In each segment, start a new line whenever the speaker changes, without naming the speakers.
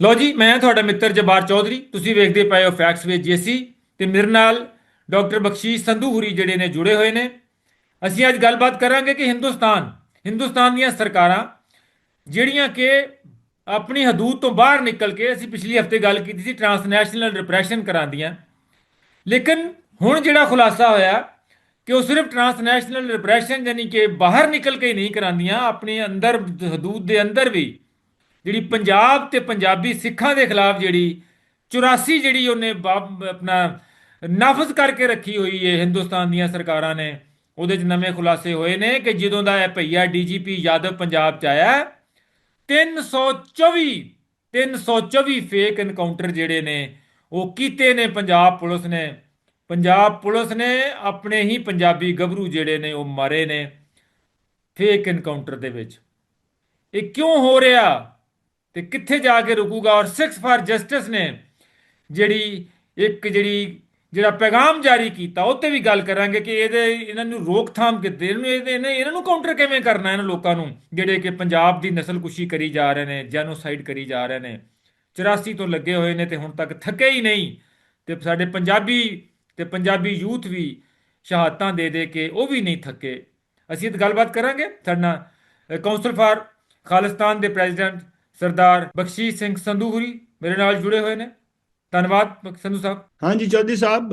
ਲੋ ਜੀ, ਮੈਂ ਤੁਹਾਡਾ ਮਿੱਤਰ ਜਬਾਰ ਚੌਧਰੀ। ਤੁਸੀਂ ਵੇਖਦੇ ਪਏ ਹੋ ਫੈਕਟਸ ਵਿਦ ਜੇਸੀ ਤੇ ਮੇਰੇ ਨਾਲ ਡਾਕਟਰ ਬਖਸ਼ੀਸ਼ ਸੰਧੂਹੁਰੀ ਜਿਹੜੇ ਨੇ ਜੁੜੇ ਹੋਏ ਨੇ। ਅਸੀਂ ਅੱਜ ਗੱਲਬਾਤ ਕਰਾਂਗੇ ਕਿ ਹਿੰਦੁਸਤਾਨ ਹਿੰਦੁਸਤਾਨ ਦੀਆਂ ਸਰਕਾਰਾਂ ਜਿਹੜੀਆਂ ਕਿ ਆਪਣੀ ਹਦੂਦ ਤੋਂ ਬਾਹਰ ਨਿਕਲ ਕੇ ਅਸੀਂ ਪਿਛਲੀ ਹਫ਼ਤੇ ਗੱਲ ਕੀਤੀ ਸੀ ਟਰਾਂਸਨੈਸ਼ਨਲ ਰਿਪਰੈਸ਼ਨ ਕਰਾਉਂਦੀਆਂ। ਲੇਕਿਨ ਹੁਣ ਜਿਹੜਾ ਖੁਲਾਸਾ ਹੋਇਆ ਕਿ ਉਹ ਸਿਰਫ ਟਰਾਂਸਨੈਸ਼ਨਲ ਰਿਪਰੈਸ਼ਨ ਯਾਨੀ ਕਿ ਬਾਹਰ ਨਿਕਲ ਕੇ ਨਹੀਂ ਕਰਾਉਂਦੀਆਂ, ਆਪਣੇ ਅੰਦਰ, ਹਦੂਦ ਦੇ ਅੰਦਰ ਵੀ ਜਿਹੜੀ ਪੰਜਾਬ ਤੇ ਪੰਜਾਬੀ ਸਿੱਖਾਂ ਦੇ ਖਿਲਾਫ ਜਿਹੜੀ 84 ਜਿਹੜੀ ਉਹਨੇ ਆਪਣਾ ਨਾਫਜ਼ ਕਰਕੇ ਰੱਖੀ ਹੋਈ ਹੈ ਹਿੰਦੁਸਤਾਨ ਦੀਆਂ ਸਰਕਾਰਾਂ ਨੇ, ਉਹਦੇ 'ਚ ਨਵੇਂ ਖੁਲਾਸੇ ਹੋਏ ਨੇ ਕਿ ਜਦੋਂ ਦਾ ਇਹ ਭਈਆ ਡੀਜੀਪੀ ਯਾਦਵ ਪੰਜਾਬ 'ਚ ਆਇਆ 324 324 ਫੇਕ ਐਨਕਾਊਂਟਰ ਜਿਹੜੇ ਨੇ, ਉਹ ਕੀਤੇ ਨੇ ਪੰਜਾਬ ਪੁਲਿਸ ਨੇ। ਪੰਜਾਬ ਪੁਲਿਸ ਨੇ ਆਪਣੇ ਹੀ ਪੰਜਾਬੀ ਗੱਭਰੂ ਜਿਹੜੇ ਨੇ ਉਹ ਮਾਰੇ ਨੇ ਫੇਕ ਐਨਕਾਊਂਟਰ ਦੇ ਵਿੱਚ। ਇਹ ਕਿਉਂ ਹੋ ਰਿਹਾ? ਤੇ ਕਿੱਥੇ ਜਾ ਕੇ ਰੁਕੂਗਾ? ਔਰ ਸਿਕਸ ਫਾਰ ਜਸਟਿਸ ਨੇ ਜਿਹੜੀ ਇੱਕ ਜਿਹੜੀ, ਜਿਹੜਾ ਪੈਗਾਮ ਜਾਰੀ ਕੀਤਾ, ਉਹ ਤੇ ਵੀ ਗੱਲ ਕਰਾਂਗੇ ਕਿ ਇਹਦੇ, ਇਹਨਾਂ ਨੂੰ ਰੋਕਥਾਮ ਕਿੱਥੇ? ਇਹਨੂੰ ਇਹਦੇ, ਇਹਨੇ- ਇਹਨਾਂ ਨੂੰ ਕਾਊਂਟਰ ਕਿਵੇਂ ਕਰਨਾ ਇਹਨਾਂ ਲੋਕਾਂ ਨੂੰ? ਜਿਹੜੇ ਕਿ ਪੰਜਾਬ ਦੀ ਨਸਲਕੁਸ਼ੀ ਕਰੀ ਜਾ ਰਹੇ ਨੇ ਜੈਨੋਸਾਈਡ ਕਰੀ ਜਾ ਰਹੇ ਨੇ। 84 ਤੋਂ ਲੱਗੇ ਹੋਏ ਨੇ ਤੇ ਹੁਣ ਤੱਕ ਥੱਕੇ ਹੀ ਨਹੀਂ। ਤੇ ਸਾਡੇ ਪੰਜਾਬੀ ਤੇ ਪੰਜਾਬੀ ਯੂਥ ਵੀ ਸ਼ਹਾਦਤਾਂ ਦੇ ਦੇ ਕੇ ਉਹ ਵੀ ਨਹੀਂ ਥੱਕੇ। ਅਸੀਂ ਇਹ ਗੱਲਬਾਤ ਕਰਾਂਗੇ। ਸਾਡਾ ਨਾਲ ਕਾਉਂਸਲ ਫਾਰ ਖਾਲਿਸਤਾਨ ਦੇ ਪ੍ਰੈਜ਼ੀਡੈਂਟ ਸਰਦਾਰ ਬਖਸ਼ੀਸ਼ ਸਿੰਘ ਸੰਧੂਹੁਰੀ ਮੇਰੇ ਨਾਲ ਜੁੜੇ ਹੋਏ ਨੇ। ਧੰਨਵਾਦ ਸੰਧੂ ਸਾਹਿਬ।
ਹਾਂਜੀ Chaudhary sahib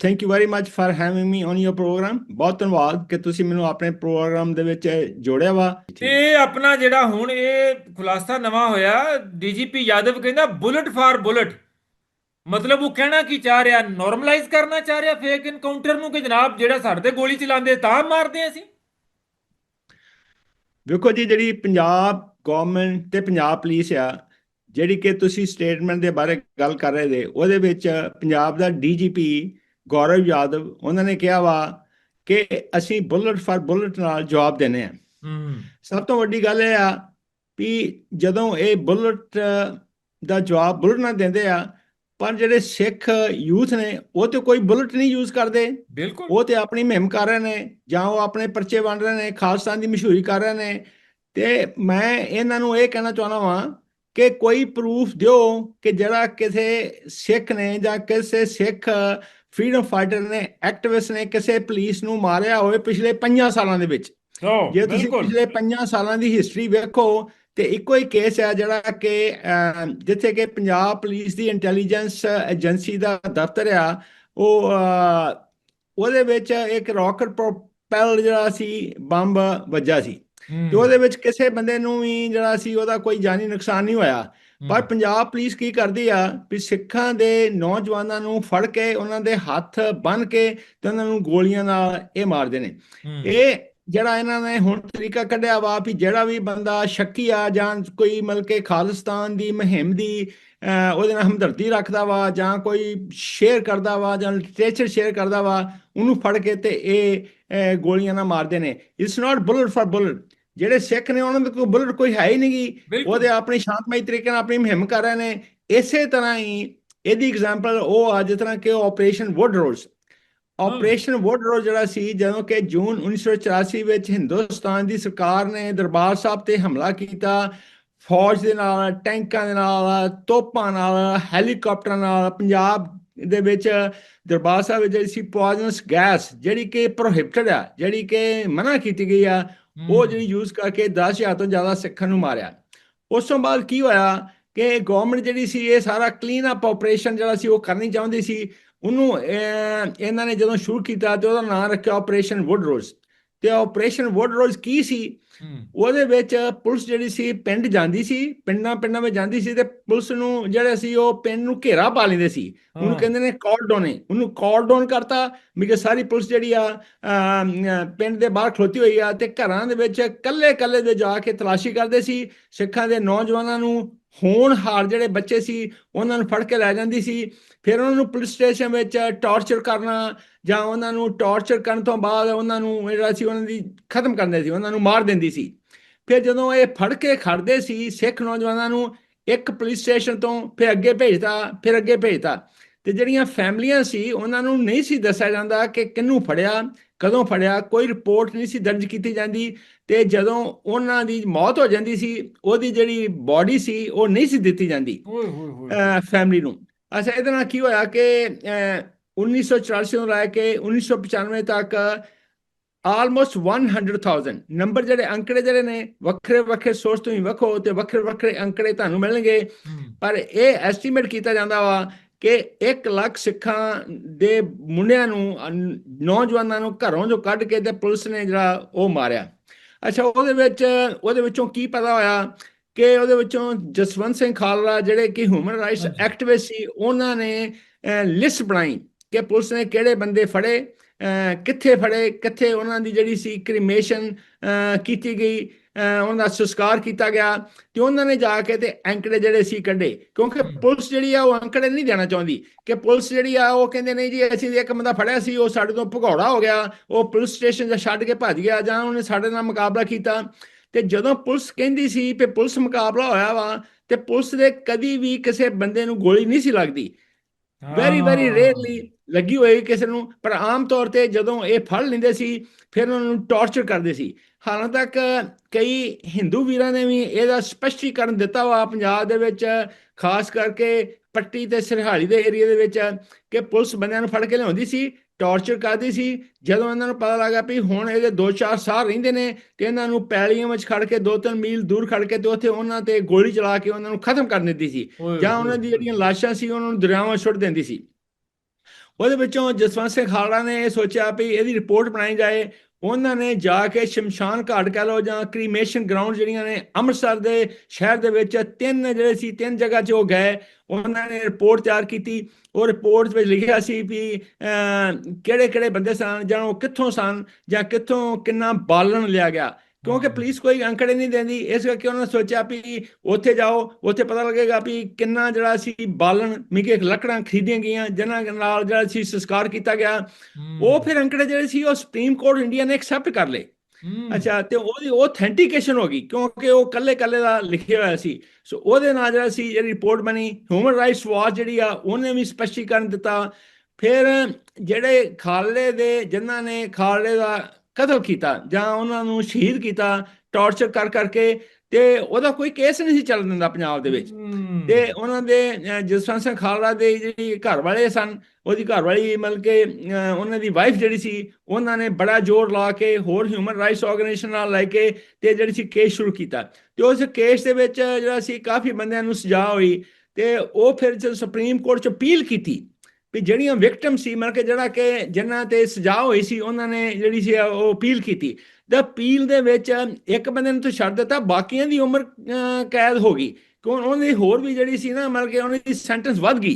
thank you very much for having me on your programme ਬਹੁਤ ਧੰਨਵਾਦ ਕਿ ਤੁਸੀਂ ਮੈਨੂੰ ਆਪਣੇ ਪ੍ਰੋਗਰਾਮ ਦੇ ਵਿੱਚ ਜੋੜਿਆ ਵਾ।
ਇਹ ਆਪਣਾ ਜਿਹੜਾ ਹੁਣ ਇਹ ਖੁਲਾਸਾ ਨਵਾਂ ਹੋਇਆ ਡੀਜੀਪੀ ਯਾਦਵ ਕਹਿੰਦਾ ਬੁਲਟ ਫਾਰ ਬੁਲਟ ਮਤਲਬ ਉਹ ਕਹਿਣਾ ਕੀ ਚਾਹ ਰਿਹਾ? ਨਾਰਮਲਾਈਜ਼ ਕਰਨਾ ਚਾਹ ਰਿਹਾ ਫੇਕ ਐਨਕਾਊਂਟਰ ਨੂੰ ਕਿ ਜਨਾਬ ਜਿਹੜਾ ਸਾਡੇ ਤੇ ਗੋਲੀ ਚਲਾਉਂਦੇ ਤਾਂ ਮਾਰਦੇ ਅਸੀਂ?
ਵੇਖੋ ਜੀ ਜਿਹੜੀ ਪੰਜਾਬ ਗਵਰਨਮੈਂਟ ਤੇ ਪੰਜਾਬ ਪੁਲਿਸ ਆ ਜਿਹੜੀ ਕਿ ਤੁਸੀਂ ਸਟੇਟਮੈਂਟ ਦੇ ਬਾਰੇ ਗੱਲ ਕਰ ਰਹੇ ਦੇ ਉਹਦੇ ਵਿੱਚ ਪੰਜਾਬ ਦਾ ਡੀਜੀਪੀ ਗੌਰਵ ਯਾਦਵ ਉਹਨਾਂ ਨੇ ਕਿਹਾ ਵਾ ਕਿ ਅਸੀਂ ਬੁਲਟ ਫਾਰ ਬੁਲਟ ਨਾਲ ਜਵਾਬ ਦੇਣੇ ਆ।
ਹੂੰ।
ਸਭ ਤੋਂ ਵੱਡੀ ਗੱਲ ਇਹ ਆ ਵੀ ਜਦੋਂ ਇਹ ਬੁਲਟ ਦਾ ਜਵਾਬ ਬੁਲਟ ਨਾਲ ਦਿੰਦੇ ਆ ਪਰ ਜਿਹੜੇ ਸਿੱਖ ਯੂਥ ਨੇ ਉਹ ਤੇ ਕੋਈ ਬੁਲਟ ਨਹੀਂ ਯੂਜ਼ ਕਰਦੇ।
ਬਿਲਕੁਲ।
ਉਹ ਤੇ ਆਪਣੀ ਮੁਹਿੰਮ ਕਰ ਰਹੇ ਨੇ ਜਾਂ ਉਹ ਆਪਣੇ ਪਰਚੇ ਵੰਡ ਰਹੇ ਨੇ ਖਾਲਸਤਾਨ ਦੀ ਮਸ਼ਹੂਰੀ ਕਰ ਰਹੇ ਨੇ ਤੇ ਮੈਂ ਇਹਨਾਂ ਨੂੰ ਇਹ ਕਹਿਣਾ ਚਾਹੁੰਦਾ ਵਾਂ ਕਿ ਕੋਈ ਪ੍ਰੂਫ ਦਿਓ ਕਿ ਜਿਹੜਾ ਕਿਸੇ ਸਿੱਖ ਨੇ ਜਾਂ ਕਿਸੇ ਸਿੱਖ ਫਰੀडम ਫਾਈਟਰ ਨੇ ਐਕਟਿਵਿਸਟ ਨੇ ਕਿਸੇ ਪੁਲਿਸ ਨੂੰ ਮਾਰਿਆ ਹੋਵੇ ਪਿਛਲੇ 5 ਸਾਲਾਂ ਦੇ ਵਿੱਚ। ਜੇ ਤੁਸੀਂ ਪਿਛਲੇ 5 ਸਾਲਾਂ ਦੀ ਹਿਸਟਰੀ ਵੇਖੋ ਤੇ ਇੱਕੋ ਹੀ ਕੇਸ ਹੈ ਜਿਹੜਾ ਕਿ ਜਿੱਥੇ ਕਿ ਪੰਜਾਬ ਪੁਲਿਸ ਦੀ ਇੰਟੈਲੀਜੈਂਸ ਏਜੰਸੀ ਦਾ ਦਫ਼ਤਰ ਆ ਉਹ ਉਹਦੇ ਵਿੱਚ ਇੱਕ ਰਾਕਟ ਪ੍ਰੋਪੈਲ ਜਿਹੜਾ ਸੀ ਬੰਬ ਵੱਜਾ ਸੀ। ਤੇ ਉਹਦੇ ਵਿੱਚ ਕਿਸੇ ਬੰਦੇ ਨੂੰ ਵੀ ਜਿਹੜਾ ਸੀ ਉਹਦਾ ਕੋਈ ਜਾਨੀ ਨੁਕਸਾਨ ਨਹੀਂ ਹੋਇਆ। ਪਰ ਪੰਜਾਬ ਪੁਲਿਸ ਕੀ ਕਰਦੀ ਆ ਵੀ ਸਿੱਖਾਂ ਦੇ ਨੌਜਵਾਨਾਂ ਨੂੰ ਫੜ ਕੇ ਉਹਨਾਂ ਦੇ ਹੱਥ ਬੰਨ ਕੇ ਤੇ ਉਹਨਾਂ ਨੂੰ ਗੋਲੀਆਂ ਨਾਲ ਇਹ ਮਾਰਦੇ ਨੇ। ਇਹ ਜਿਹੜਾ ਇਹਨਾਂ ਨੇ ਹੁਣ ਤਰੀਕਾ ਕੱਢਿਆ ਵਾ ਵੀ ਜਿਹੜਾ ਵੀ ਬੰਦਾ ਸ਼ੱਕੀ ਆ ਜਾਂ ਕੋਈ ਮਤਲਬ ਕਿ ਖਾਲਿਸਤਾਨ ਦੀ ਮੁਹਿੰਮ ਦੀ ਉਹਦੇ ਨਾਲ ਹਮਦਰਦੀ ਰੱਖਦਾ ਵਾ ਜਾਂ ਕੋਈ ਸ਼ੇਅਰ ਕਰਦਾ ਵਾ ਜਾਂ ਲਿਟਰੇਚਰ ਸ਼ੇਅਰ ਕਰਦਾ ਵਾ ਉਹਨੂੰ ਫੜ ਕੇ ਤੇ ਇਹ ਗੋਲੀਆਂ ਨਾਲ ਮਾਰਦੇ ਨੇ। It's not bullet for bullet ਜਿਹੜੇ ਸਿੱਖ ਨੇ ਉਹਨਾਂ ਦੇ ਕੋਲ ਬੁਲਟ ਕੋਈ ਹੈ ਹੀ ਨਹੀਂਗੀ। ਉਹਦੇ ਆਪਣੀ ਸ਼ਾਂਤਮਈ ਤਰੀਕੇ ਨਾਲ ਆਪਣੀ ਮੁਹਿੰਮ ਕਰ ਰਹੇ ਨੇ। ਇਸੇ ਤਰ੍ਹਾਂ ਹੀ ਇਹਦੀ ਐਗਜ਼ਾਮਪਲ ਉਹ ਆ ਜਿਸ ਤਰ੍ਹਾਂ ਕਿ Operation Woodrose Operation Woodrose ਜਿਹੜਾ ਸੀ ਜਦੋਂ ਕਿ ਜੂਨ 1984 ਵਿੱਚ ਹਿੰਦੁਸਤਾਨ ਦੀ ਸਰਕਾਰ ਨੇ ਦਰਬਾਰ ਸਾਹਿਬ ਤੇ ਹਮਲਾ ਕੀਤਾ ਫੌਜ ਦੇ ਨਾਲ ਟੈਂਕਾਂ ਦੇ ਨਾਲ ਤੋਪਾਂ ਨਾਲ ਹੈਲੀਕਾਪਟਰਾਂ ਨਾਲ ਪੰਜਾਬ ਦੇ ਵਿੱਚ ਦਰਬਾਰ ਸਾਹਿਬ ਵਿੱਚ ਜਿਹੜੀ ਸੀ ਪੋਇਜ਼ਨਸ ਗੈਸ ਜਿਹੜੀ ਕਿ ਪ੍ਰੋਹਿਬਿਟਡ ਆ ਜਿਹੜੀ ਕਿ ਮਨਾ ਕੀਤੀ ਗਈ ਆ ਉਹ ਜਿਹੜੀ ਯੂਜ਼ ਕਰਕੇ 10000 ਤੋਂ ਜ਼ਿਆਦਾ ਸਿੱਖਾਂ ਨੂੰ ਮਾਰਿਆ। ਉਸ ਤੋਂ ਬਾਅਦ ਕੀ ਹੋਇਆ ਕਿ ਗਵਰਨਮੈਂਟ ਜਿਹੜੀ ਸੀ ਇਹ ਸਾਰਾ ਕਲੀਨ ਅਪ ਆਪਰੇਸ਼ਨ ਜਿਹੜਾ ਸੀ ਉਹ ਕਰਨੀ ਚਾਹੁੰਦੀ ਸੀ। ਉਹਨੂੰ ਇਹਨਾਂ ਨੇ ਜਦੋਂ ਸ਼ੁਰੂ ਕੀਤਾ ਤੇ ਉਹਦਾ ਨਾਮ ਰੱਖਿਆ ਆਪਰੇਸ਼ਨ ਵੁੱਡ ਰੋਜ਼ ਤੇ ਆਪਰੇਸ਼ਨ ਵੁੱਡ ਰੋਜ਼ ਕੀ ਸੀ? ਉਹਦੇ ਵਿੱਚ ਪੁਲਿਸ ਜਿਹੜੀ ਸੀ ਪਿੰਡ ਜਾਂਦੀ ਸੀ ਪਿੰਡਾਂ ਪਿੰਡਾਂ ਵਿੱਚ ਜਾਂਦੀ ਸੀ ਤੇ ਪੁਲਿਸ ਨੂੰ ਜਿਹੜਾ ਸੀ ਉਹ ਪਿੰਡ ਨੂੰ ਘੇਰਾ ਪਾ ਲੈਂਦੇ ਸੀ। ਉਹਨੂੰ ਕਹਿੰਦੇ ਨੇ ਕਾਰਡੋਨੇ ਉਹਨੂੰ ਕਾਰਡੋਨ ਕਰਤਾ ਵੀ ਕਿ ਸਾਰੀ ਪੁਲਿਸ ਜਿਹੜੀ ਆ ਪਿੰਡ ਦੇ ਬਾਹਰ ਖਲੋਤੀ ਹੋਈ ਆ ਤੇ ਘਰਾਂ ਦੇ ਵਿੱਚ ਕੱਲੇ ਕੱਲੇ ਦੇ ਜਾ ਕੇ ਤਲਾਸ਼ੀ ਕਰਦੇ ਸੀ। ਸਿੱਖਾਂ ਦੇ ਨੌਜਵਾਨਾਂ ਨੂੰ ਹੋਣਹਾਰ ਜਿਹੜੇ ਬੱਚੇ ਸੀ, ਉਹਨਾਂ ਨੂੰ ਫੜ ਕੇ ਲੈ ਜਾਂਦੀ ਸੀ। ਫਿਰ ਉਹਨਾਂ ਨੂੰ ਪੁਲਿਸ ਸਟੇਸ਼ਨ ਵਿੱਚ ਟਾਰਚਰ ਕਰਨਾ ਜਾਂ ਉਹਨਾਂ ਨੂੰ ਟਾਰਚਰ ਕਰਨ ਤੋਂ ਬਾਅਦ ਉਹਨਾਂ ਨੂੰ ਜਿਹੜਾ ਸੀ, ਉਹਨਾਂ ਦੀ ਖਤਮ ਕਰਦੇ ਸੀ, ਉਹਨਾਂ ਨੂੰ ਮਾਰ ਦਿੰਦੀ ਸੀ। ਫਿਰ ਜਦੋਂ ਇਹ ਫੜ ਕੇ ਖੜਦੇ ਸੀ, ਸਿੱਖ ਨੌਜਵਾਨਾਂ ਨੂੰ ਇੱਕ ਪੁਲਿਸ ਸਟੇਸ਼ਨ ਤੋਂ ਫਿਰ ਅੱਗੇ ਭੇਜਤਾ, ਫਿਰ ਅੱਗੇ ਭੇਜਤਾ। ਤੇ ਜਿਹੜੀਆਂ ਫੈਮਲੀਆਂ ਸੀ ਉਹਨਾਂ ਨੂੰ ਨਹੀਂ ਸੀ ਦੱਸਿਆ ਜਾਂਦਾ ਕਿ ਕਿਹਨੂੰ ਫੜਿਆ ਕਦੋਂ ਫੜਿਆ ਕੋਈ ਰਿਪੋਰਟ ਨਹੀਂ ਸੀ ਦਰਜ ਕੀਤੀ ਜਾਂਦੀ ਤੇ ਜਦੋਂ ਉਹਨਾਂ ਦੀ ਮੌਤ ਹੋ ਜਾਂਦੀ ਸੀ ਉਹਦੀ ਜਿਹੜੀ ਬਾਡੀ ਸੀ ਉਹ ਨਹੀਂ ਸੀ ਦਿੱਤੀ ਜਾਂਦੀ ਫੈਮਿਲੀ ਨੂੰ। ਅੱਛਾ ਇਹਦੇ ਨਾਲ ਕੀ ਹੋਇਆ ਕਿ ਅਹ, 1984 ਤੋਂ ਲੈ ਕੇ 1995 ਤੱਕ ਆਲਮੋਸਟ 100000 ਨੰਬਰ ਜਿਹੜੇ ਅੰਕੜੇ ਜਿਹੜੇ ਨੇ ਵੱਖਰੇ ਵੱਖਰੇ ਸੋਰਸ ਤੋਂ ਹੀ ਵੱਖੋ ਤੇ ਵੱਖਰੇ ਵੱਖਰੇ ਅੰਕੜੇ ਤੁਹਾਨੂੰ ਮਿਲਣਗੇ। ਪਰ ਇਹ ਐਸਟੀਮੇਟ ਕੀਤਾ ਜਾਂਦਾ ਵਾ ਕਿ 1 ਲੱਖ ਸਿੱਖਾਂ ਦੇ ਮੁੰਡਿਆਂ ਨੂੰ ਨੌਜਵਾਨਾਂ ਨੂੰ ਘਰੋਂ ਜੋ ਕੱਢ ਕੇ ਤੇ ਪੁਲਿਸ ਨੇ ਜਿਹੜਾ ਉਹ ਮਾਰਿਆ ਅੱਛਾ ਉਹਦੇ ਵਿੱਚ ਉਹਦੇ ਵਿੱਚੋਂ ਕੀ ਪਤਾ ਹੋਇਆ ਕਿ ਉਹਦੇ ਵਿੱਚੋਂ ਜਸਵੰਤ ਸਿੰਘ ਖਾਲੜਾ ਜਿਹੜੇ ਕਿ ਹਿਊਮਨ ਰਾਈਟਸ। ਐਕਟਿਵਿਸਟ ਸੀ ਉਹਨਾਂ ਨੇ ਲਿਸਟ ਬਣਾਈ ਕਿ ਪੁਲਿਸ ਨੇ ਕਿਹੜੇ ਬੰਦੇ ਫੜੇ ਕਿੱਥੇ ਫੜੇ ਕਿੱਥੇ ਉਹਨਾਂ ਦੀ ਜਿਹੜੀ ਸੀ ਕ੍ਰਿਮੇਸ਼ਨ ਕੀਤੀ ਗਈ ਉਹਨਾਂ ਦਾ ਸੰਸਕਾਰ ਕੀਤਾ ਗਿਆ ਤੇ ਉਹਨਾਂ ਨੇ ਜਾ ਕੇ ਤੇ ਅੰਕੜੇ ਜਿਹੜੇ ਸੀ ਕੱਢੇ। ਕਿਉਂਕਿ। ਪੁਲਿਸ ਜਿਹੜੀ ਆ ਉਹ ਅੰਕੜੇ ਨਹੀਂ ਦੇਣਾ ਚਾਹੁੰਦੀ। ਕਿ ਪੁਲਿਸ ਜਿਹੜੀ ਆ ਉਹ ਕਹਿੰਦੇ ਨਹੀਂ ਜੀ ਅਸੀਂ ਇੱਕ ਬੰਦਾ ਫੜਿਆ ਸੀ ਉਹ ਸਾਡੇ ਤੋਂ ਭਗੌੜਾ ਹੋ ਗਿਆ ਉਹ ਪੁਲਿਸ ਸਟੇਸ਼ਨ 'ਚ ਛੱਡ ਕੇ ਭੱਜ ਗਿਆ ਜਾਂ ਉਹਨੇ ਸਾਡੇ ਨਾਲ ਮੁਕਾਬਲਾ ਕੀਤਾ। ਤੇ ਜਦੋਂ ਪੁਲਿਸ ਕਹਿੰਦੀ ਸੀ ਕਿ ਪੁਲਿਸ ਮੁਕਾਬਲਾ ਹੋਇਆ ਵਾ ਤੇ ਪੁਲਿਸ ਦੇ ਕਦੀ ਵੀ ਕਿਸੇ ਬੰਦੇ ਨੂੰ ਗੋਲੀ ਨਹੀਂ ਸੀ ਲੱਗਦੀ। Very very. ਰੇਅਰਲੀ ਲੱਗੀ ਹੋਈ ਕਿਸੇ ਨੂੰ ਪਰ ਆਮ ਤੌਰ ਤੇ ਜਦੋਂ ਇਹ ਫੜ ਲੈਂਦੇ ਸੀ ਫਿਰ ਉਹਨਾਂ ਨੂੰ ਟਾਰਚਰ ਕਰਦੇ ਸੀ। ਹਾਲਾਂ ਤੱਕ ਕਈ ਹਿੰਦੂ ਵੀਰਾਂ ਨੇ ਵੀ ਇਹਦਾ ਸਪਸ਼ਟੀਕਰਨ ਦਿੱਤਾ ਵਾ ਪੰਜਾਬ ਦੇ ਵਿੱਚ ਖਾਸ ਕਰਕੇ ਪੱਟੀ ਤੇ ਸਰਹਾਲੀ ਦੇ ਏਰੀਆ ਦੇ ਵਿੱਚ ਕਿ ਪੁਲਿਸ ਬੰਦਿਆਂ ਨੂੰ ਫੜ ਕੇ ਲਿਆਉਂਦੀ ਸੀ ਟਾਰਚਰ ਕਰਦੀ ਸੀ ਜਦੋਂ ਇਹਨਾਂ ਨੂੰ ਪਤਾ ਲੱਗਾ ਵੀ ਹੁਣ ਇਹਦੇ 2-4 ਸਾਲ ਰਹਿੰਦੇ ਨੇ ਤੇ ਇਹਨਾਂ ਨੂੰ ਪੈਲੀਆਂ ਵਿੱਚ ਖੜ ਕੇ 2-3 ਮੀਲ ਦੂਰ ਖੜ ਕੇ ਤੇ ਉੱਥੇ ਉਹਨਾਂ ਤੇ ਗੋਲੀ ਚਲਾ ਕੇ ਉਹਨਾਂ ਨੂੰ ਖਤਮ ਕਰ ਦਿੰਦੀ ਸੀ ਜਾਂ ਉਹਨਾਂ ਦੀ। ਜਿਹੜੀਆਂ ਲਾਸ਼ਾਂ ਸੀ ਉਹਨਾਂ ਨੂੰ ਦਰਿਆਵਾਂ ਸੁੱਟ ਦਿੰਦੀ ਸੀ ਉਹਦੇ ਵਿੱਚੋਂ ਜਸਵੰਤ ਸਿੰਘ ਖਾਲੜਾ ਨੇ ਇਹ ਸੋਚਿਆ ਵੀ ਇਹਦੀ ਰਿਪੋਰਟ ਬਣਾਈ ਜਾਏ ਉਹਨਾਂ ਨੇ ਜਾ ਕੇ ਸ਼ਮਸ਼ਾਨ ਘਾਟ ਕਹ ਲਓ ਜਾਂ ਕ੍ਰੀਮੇਸ਼ਨ ਗਰਾਊਂਡ ਜਿਹੜੀਆਂ ਨੇ ਅੰਮ੍ਰਿਤਸਰ ਦੇ ਸ਼ਹਿਰ ਦੇ ਵਿੱਚ ਤਿੰਨ ਜਿਹੜੇ ਸੀ, ਤਿੰਨ ਜਗ੍ਹਾ 'ਚ ਉਹ ਗਏ। ਉਹਨਾਂ ਨੇ ਰਿਪੋਰਟ ਤਿਆਰ ਕੀਤੀ। ਉਹ ਰਿਪੋਰਟ ਵਿੱਚ ਲਿਖਿਆ ਸੀ ਵੀ ਕਿਹੜੇ ਕਿਹੜੇ ਬੰਦੇ ਸਨ ਜਾਂ ਉਹ ਕਿੱਥੋਂ ਸਨ ਜਾਂ ਕਿੱਥੋਂ ਕਿੰਨਾ ਬਾਲਣ ਲਿਆ ਗਿਆ। ਕਿਉਂਕਿ। ਪੁਲਿਸ ਕੋਈ ਅੰਕੜੇ ਨਹੀਂ ਦਿੰਦੀ ਇਸ ਕਰਕੇ ਉਹਨਾਂ ਨੇ ਸੋਚਿਆ ਵੀ ਉੱਥੇ ਜਾਓ ਉੱਥੇ ਪਤਾ ਲੱਗੇਗਾ ਵੀ ਕਿੰਨਾ ਜਿਹੜਾ ਸੀ ਬਾਲਣ ਮਿਗੇ ਲੱਕੜਾਂ ਖਰੀਦੀਆਂ ਗਈਆਂ ਜਿਨ੍ਹਾਂ ਨਾਲ ਜਿਹੜਾ ਸੀ ਸੰਸਕਾਰ ਕੀਤਾ ਗਿਆ। ਉਹ ਫਿਰ ਅੰਕੜੇ ਜਿਹੜੇ ਸੀ ਉਹ ਸੁਪਰੀਮ ਕੋਰਟ ਇੰਡੀਆ ਨੇ ਐਕਸੈਪਟ ਕਰ ਲਏ। ਅੱਛਾ ਤੇ ਉਹਦੀ ਆਥੈਂਟੀਕੇਸ਼ਨ ਹੋ ਗਈ ਕਿਉਂਕਿ ਉਹ ਕੱਲੇ ਕੱਲੇ ਦਾ ਲਿਖਿਆ ਹੋਇਆ ਸੀ। ਸੋ ਉਹਦੇ ਨਾਲ ਜਿਹੜਾ ਸੀ ਜਿਹੜੀ ਰਿਪੋਰਟ ਬਣੀ ਹਿਊਮਨ ਰਾਈਟਸ ਵਾਚ ਜਿਹੜੀ ਆ ਉਹਨੇ ਵੀ ਸਪਸ਼ਟੀਕਰਨ ਦਿੱਤਾ। ਫਿਰ ਜਿਹੜੇ ਖਾਲੜੇ ਦੇ ਜਿਨ੍ਹਾਂ ਨੇ ਖਾਲੜੇ ਦਾ ਕਤਲ ਕੀਤਾ ਜਾਂ ਉਹਨਾਂ ਨੂੰ ਸ਼ਹੀਦ ਕੀਤਾ ਟਾਰਚਰ ਕਰ ਕਰਕੇ ਤੇ ਉਹਦਾ ਕੋਈ ਕੇਸ ਨਹੀਂ ਸੀ ਚੱਲਣ ਦਿੰਦਾ ਪੰਜਾਬ ਦੇ ਵਿੱਚ। ਤੇ ਉਹਨਾਂ ਦੇ ਜਸਵੰਤ ਸਿੰਘ ਖਾਲੜਾ ਦੇ ਜਿਹੜੀ ਘਰ ਵਾਲੇ ਸਨ ਉਹਦੀ ਘਰ ਵਾਲੀ ਮਤਲਬ ਕਿ ਉਹਨਾਂ ਦੀ ਵਾਈਫ ਜਿਹੜੀ ਸੀ ਉਹਨਾਂ ਨੇ ਬੜਾ ਜ਼ੋਰ ਲਾ ਕੇ ਹੋਰ ਹਿਊਮਨ ਰਾਈਟਸ ਆਰਗੇਨਾਈਜੇਸ਼ਨ ਨਾਲ ਲੈ ਕੇ ਤੇ ਜਿਹੜੀ ਸੀ ਕੇਸ ਸ਼ੁਰੂ ਕੀਤਾ। ਤੇ ਉਸ ਕੇਸ ਦੇ ਵਿੱਚ ਜਿਹੜਾ ਸੀ ਕਾਫੀ ਬੰਦਿਆਂ ਨੂੰ ਸਜ਼ਾ ਹੋਈ ਤੇ ਉਹ ਫਿਰ ਜਦੋਂ ਸੁਪਰੀਮ ਕੋਰਟ ਚ ਅਪੀਲ ਕੀਤੀ ਵੀ ਜਿਹੜੀਆਂ ਵਿਕਟਮ ਸੀ ਮਤਲਬ ਕਿ ਜਿਹੜਾ ਕਿ ਜਿਨ੍ਹਾਂ ਤੇ ਸਜ਼ਾ ਹੋਈ ਸੀ ਉਹਨਾਂ ਨੇ ਜਿਹੜੀ ਸੀ ਉਹ ਅਪੀਲ ਕੀਤੀ। ਦਾ ਅਪੀਲ ਦੇ ਵਿੱਚ ਇੱਕ ਬੰਦੇ ਨੂੰ ਤਾਂ ਛੱਡ ਦਿੱਤਾ ਬਾਕੀਆਂ ਦੀ ਉਮਰ ਕੈਦ ਹੋ ਗਈ। ਕਿਉਂ ਉਹਨਾਂ ਦੀ ਹੋਰ ਵੀ ਜਿਹੜੀ ਸੀ ਨਾ ਮਤਲਬ ਕਿ ਉਹਨਾਂ ਦੀ ਸੈਂਟੈਂਸ ਵੱਧ ਗਈ।